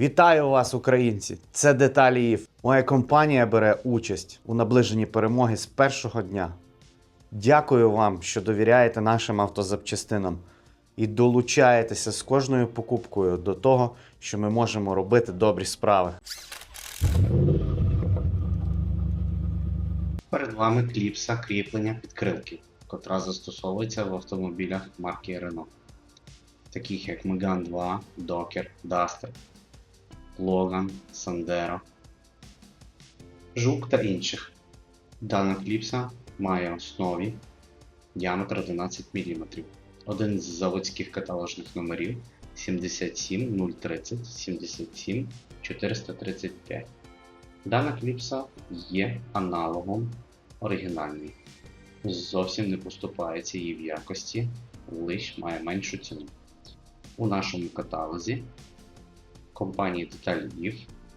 Вітаю вас, українці! Це деталі ІФ. Моя компанія бере участь у наближенні перемоги з першого дня. Дякую вам, що довіряєте нашим автозапчастинам і долучаєтеся з кожною покупкою до того, що ми можемо робити добрі справи. Перед вами кліпса кріплення підкрилки, котра застосовується в автомобілях марки Renault, таких як Megane 2, Docker, Duster, Logan, Sandero, Жук та інших. Дана кліпса має основі діаметр 11 мм. Один з заводських каталожних номерів 77030 77 435. Дана кліпса є аналогом оригінальної. Зовсім не поступається їй в якості, лише має меншу ціну. У нашому каталозі компанії Деталь Львів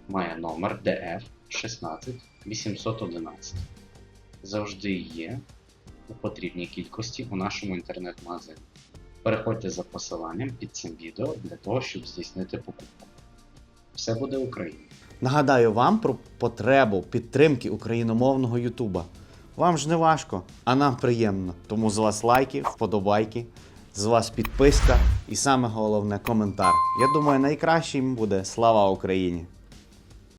має номер DF 16811. Завжди є у потрібній кількості у нашому інтернет-магазині. Переходьте за посиланням під цим відео для того, щоб здійснити покупку. Все буде Україна! Нагадаю вам про потребу підтримки україномовного Ютуба. Вам ж не важко, а нам приємно. Тому з вас лайки, вподобайки, з вас підписка і саме головне коментар. Я думаю, найкращим буде слава Україні!